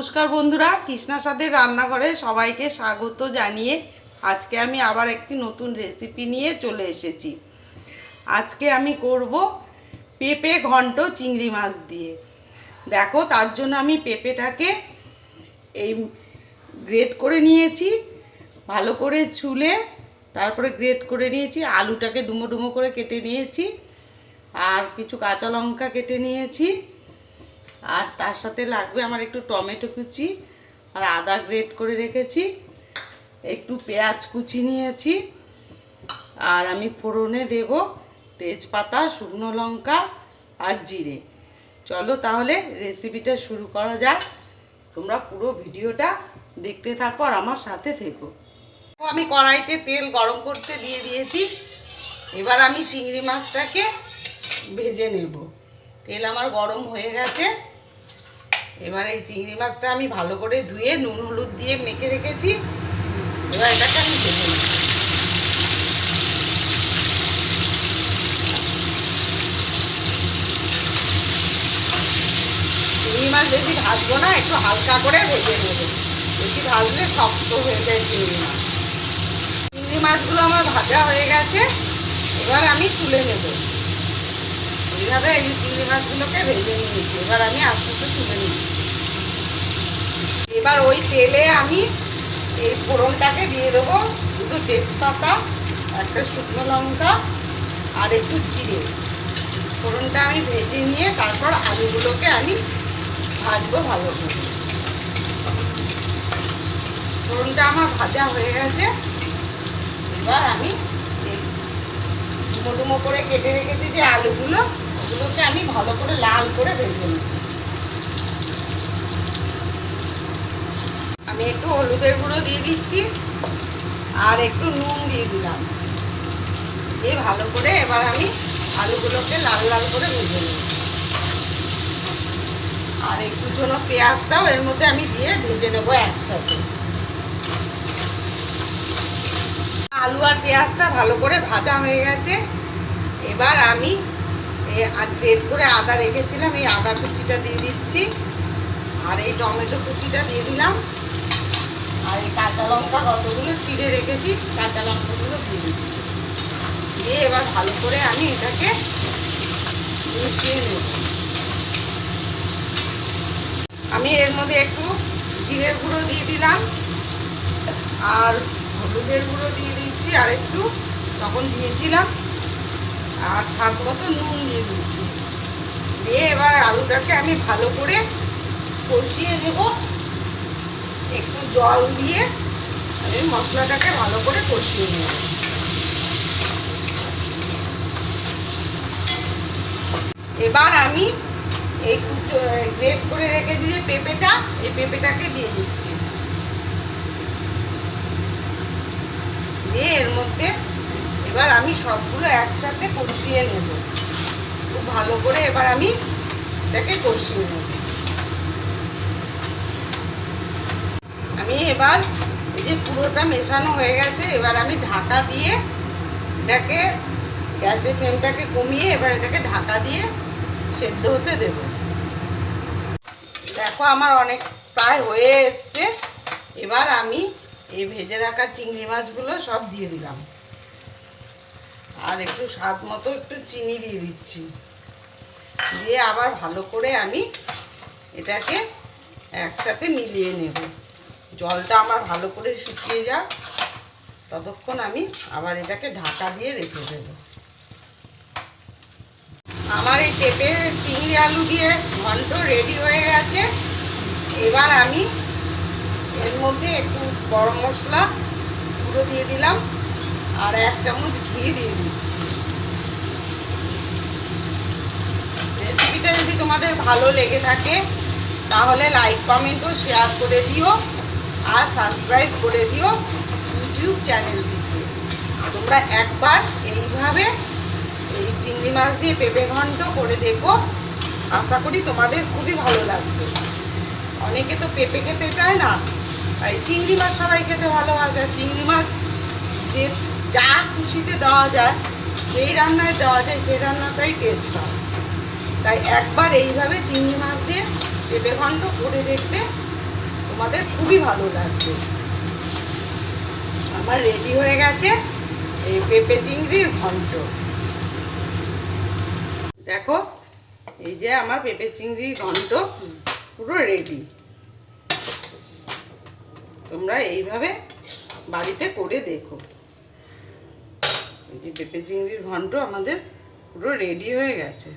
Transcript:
নমস্কার বন্ধুরা, কৃষ্ণা সাদের রান্নাঘরে সবাইকে স্বাগত জানিয়ে আজকে আমি আবার একটি নতুন রেসিপি নিয়ে চলে এসেছি। আজকে আমি করব পেঁপে ঘন্ট চিংড়ি মাছ দিয়ে। দেখো, তার জন্য আমি পেঁপেটাকে এই গ্রেট করে নিয়েছি, ভালো করে ছুলে তারপরে গ্রেট করে নিয়েছি, আলুটাকে ডুমো ডুমো করে কেটে নিয়েছি, আর কিছু কাঁচা লঙ্কা কেটে নিয়েছি। আর তার সাথে লাগবে আমার একটু টমেটো কুচি আর আদা গ্রেট করে রেখেছি। একটু পেঁয়াজ কুচি নিয়েছি। আর আমি ফোড়নে দেব তেজপাতা, শুকনো লঙ্কা আর জিরে। চলো তাহলে রেসিপিটা শুরু করা যাক। তোমরা পুরো ভিডিওটা দেখতে থাকো আর আমার সাথে থেকো। আমি কড়াইতে তেল গরম করতে দিয়ে দিয়েছি। এবার আমি চিংড়ি মাছটাকে ভেজে নেব। তেল আমার গরম হয়ে গেছে। এবার এই চিংড়ি মাছটা আমি ভালো করে ধুয়ে নুন, হলুদ দিয়ে মেখে রেখেছি। এবার এটাকে আমি ভেজে চিংড়ি মাছ বেশি ভাজবো না, একটু হালকা করে ভেজে নেব। বেশি ভাজলে শক্ত হয়ে যায় চিংড়ি মাছ। চিংড়ি মাছগুলো আমার ভাজা হয়ে গেছে, এবার আমি তুলে নেব। এইভাবে এই চিংড়ি মাছগুলোকে ভেজে নিয়েছি। এবার আমি আস্তে আস্তে তুলে নিচ্ছি। এবার ওই তেলে আমি এই ফোড়নটাকে দিয়ে দেবো। দুটো তেজপাতা, একটা শুকনো লঙ্কা আর একটু জিরে। ফোড়নটা আমি ভেজে নিয়ে তারপর আলুগুলোকে আমি ভাজবো ভালো করে। ফোড়নটা আমার ভাজা হয়ে গেছে। এবার আমি ডুমো করে কেটে রেখেছি যে আলুগুলো ওগুলোকে আমি ভালো করে লাল করে ভেজে নিই আমি একটু হলুদের গুঁড়ো দিয়ে দিচ্ছি আর একটু নুন দিয়ে দিলাম। দিয়ে ভালো করে এবার আমি আলুগুলোকে লাল লাল করে ভেজে নিই আর একটু জন্য পেঁয়াজটাও এর মধ্যে আমি দিয়ে ভেজে নেব একসাথে। আলু আর পেঁয়াজটা ভালো করে ভাজা হয়ে গেছে। এবার আমি গ্রেড করে আদা রেখেছিলাম, এই আদা কুচিটা দিয়ে দিচ্ছি। আর এই টমেটো কুচিটা দিয়ে দিলাম। আর এই কাঁচা লঙ্কা কতগুলো চিড়ে রেখেছি, কাঁচা লঙ্কাগুলো দিয়ে দিচ্ছি। দিয়ে এবার ভালো করে আমি এটাকে মিশিয়ে নেব। আমি এর মধ্যে একটু জিরের গুঁড়ো দিয়ে দিলাম। আর হলুদের গুঁড়ো দিয়ে দিচ্ছি, আর একটু তখন দিয়েছিলাম। আর স্বাদ মতো নুন দিয়ে দিচ্ছি। দিয়ে এবার আলুটাকে আমি ভালো করে কষিয়ে নেব। একটু জল দিয়ে আমি মশলাটাকে ভালো করে কষিয়ে নেব। এবার আমি এই গ্রেট করে রেখেছি যে পেঁপেটা, এই পেঁপেটাকে দিয়ে দিচ্ছি। দিয়ে এর মধ্যে এবার আমি সবগুলো একসাথে কষিয়ে নেব। খুব ভালো করে এবার আমি এটাকে কষিয়ে নেব। আমি এবার এই যে পুরোটা মেশানো হয়ে গেছে, এবার আমি ঢাকা দিয়ে এটাকে, গ্যাসের ফ্লেমটাকে কমিয়ে এবার এটাকে ঢাকা দিয়ে সেদ্ধ হতে দেব। দেখো আমার অনেক প্রায় হয়ে এসছে। এবার আমি এই ভেজে রাখা চিংড়ি মাছগুলো সব দিয়ে দিলাম। আর একটু স্বাদ মতো একটু চিনি দিয়ে দিচ্ছি। দিয়ে আবার ভালো করে আমি এটাকে একসাথে মিলিয়ে নেব। জলটা আমার ভালো করে শুকিয়ে যাক। ততক্ষণ আমি আবার এটাকে ঢাকা দিয়ে রেখে দেব। আমার এই পেঁপে চিংড়ি আলু দিয়ে ঘন্ট রেডি হয়ে গেছে। এবার আমি এর মধ্যে একটু গরম মশলা গুঁড়ো দিয়ে দিলাম। আর এক চামচ ঘি দিয়ে দিচ্ছি। রেসিপিটা যদি তোমাদের ভালো লেগে থাকে, তাহলে লাইক কমেন্ট ও শেয়ার করে দিও আর সাবস্ক্রাইব করে দিও ইউটিউব চ্যানেলটিকে তোমরা একবার এইভাবে এই চিংড়ি মাছ দিয়ে পেঁপে ঘন্ট করে দেখো। আশা করি তোমাদের খুবই ভালো লাগবে। অনেকে তো পেঁপে খেতে চায় না, তাই চিংড়ি মাছ সবাই খেতে ভালোবাসে। চিংড়ি মাছ যে যা খুশিতে দেওয়া যায়, যেই রান্নায় দেওয়া যায় সেই রান্নাটাই টেস্ট হয়। তাই একবার এইভাবে চিংড়ি মাছ দিয়ে পেঁপে ঘন্ট করে দেখবে তোমাদের খুবই ভালো লাগবে। আমার রেডি হয়ে গেছে এই পেঁপে চিংড়ির ঘন্ট। দেখো, এই যে আমার পেঁপে চিংড়ির ঘন্ট পুরো রেডি তোমরা এইভাবে বাড়িতে করে দেখো। এই যে পেঁপে চিংড়ির ঘন্ট আমাদের পুরো রেডি হয়ে গেছে।